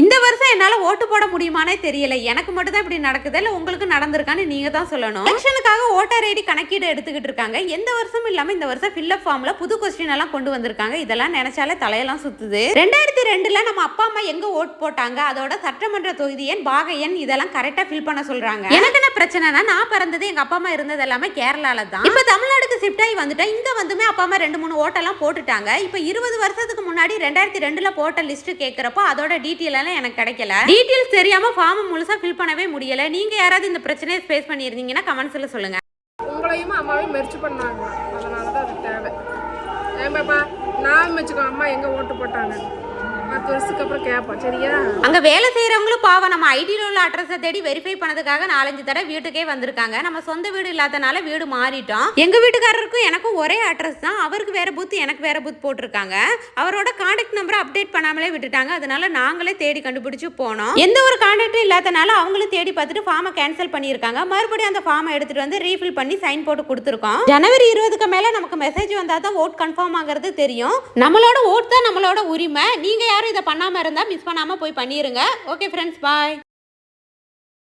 இந்த வருஷம் என்னால் ஓட்டு போட முடியுமானே தெரியல. எனக்கு மட்டும் தான் இப்படி நடக்குது. இல்லை உங்களுக்கு நடந்திருக்கான்னு நீங்கள் தான் சொல்லணும். எலெக்ஷனுக்காக ஓட்டர் ஐடி கணக்கீடு எடுத்துக்கிட்டு இருக்காங்க. எந்த வருஷமும் இல்லாமல் இந்த வருஷம் ஃபில்லப் ஃபார்மில் புது கொஸ்டின் எல்லாம் கொண்டு வந்திருக்காங்க. இதெல்லாம் நினைச்சாலே தலையெல்லாம் சுத்துது. ரெண்டாயிரத்தி ரெண்டில் நம்ம அப்பா அம்மா எங்கே ஓட் போட்டாங்க? அதோட சட்டமன்ற தொகுதி எண் பாக எண் இதெல்லாம் கரெக்டாக ஃபில் பண்ண சொல்கிறாங்க எனக்கு என்ன பிரச்சனைனா நான் பிறந்தது எங்கள் அப்பா அம்மா இருந்தது எல்லாமே கேரளாவில் தான். இப்போ தமிழ்நாடுக்கு ஷிஃப்ட் ஆகி வந்துட்டேன் இங்கே வந்துமே அப்பா அம்மா ரெண்டு மூணு ஓட்டெல்லாம் போட்டுட்டாங்க. இப்போ இருபது வருஷத்துக்கு முன்னாடி ரெண்டாயிரத்தி ரெண்டில் போட்ட லிஸ்ட்டு கேட்குறப்போ அதோட டீட்டெயில் எல்லாம் எனக்கு கிடைக்கல. டீட்டெயில்ஸ் தெரியாம ஃபார்ம் முழுசா ஃபில் பண்ணவே முடியல. நீங்க யாராவது இந்த பிரச்சனையை ஃபேஸ் பண்ணியிருந்தீங்கன்னா கமெண்ட்ஸ்ல சொல்லுங்க. உங்களையும் அம்மாவையும் மெர்ச்சி பண்ணாங்க. அதனால தான் அது தேவை. ஏமாப்பா நான் மெச்சுக்கோ அம்மா எங்கே ஓட்டு போட்டாங்க பத்து வருஷத்துக்கு அப்புறம் கேட்போம் சரியா? அங்க வேலை செய்யறவங்களும் பாவம் நம்ம ஐடியில் உள்ள அட்ரஸை தேடி வெரிஃபை பண்ணதுக்காக நாலஞ்சு தடவை வீட்டுக்கே வந்திருக்காங்க. நம்ம சொந்த வீடு இல்லாதனால வீடு மாறிட்டோம். எங்க வீட்டுக்காரருக்கும் எனக்கும் ஒரே அட்ரஸ் தான். அவருக்கு வேற பூத் எனக்கு வேற பூத் போட்டிருக்காங்க. அவரோட கான்டாக்ட் நம்பரை அப்டேட் பண்ணாமலே விட்டுட்டாங்க. அதனால நாங்களே தேடி கண்டுபிடிச்சு போனோம். எந்த ஒரு கான்டாக்டும் இல்லாதனால அவங்களும் தேடி பார்த்துட்டு ஃபார்மை கேன்சல் பண்ணியிருக்காங்க. மறுபடியும் அந்த ஃபார்மை எடுத்துட்டு வந்து ரீஃபில் பண்ணி சைன் போட்டு கொடுத்துருக்கோம். ஜனவரி இருபதுக்கு மேல நமக்கு மெசேஜ் வந்தா தான் ஓட் கன்ஃபார்ம் ஆகிறது தெரியும். நம்மளோட ஓட் தான் நம்மளோட உரிமை. நீங்க யாரும் இதை பண்ணாம இருந்தால் மிஸ் பண்ணாம போய் பண்ணிருங்க. Okay friends bye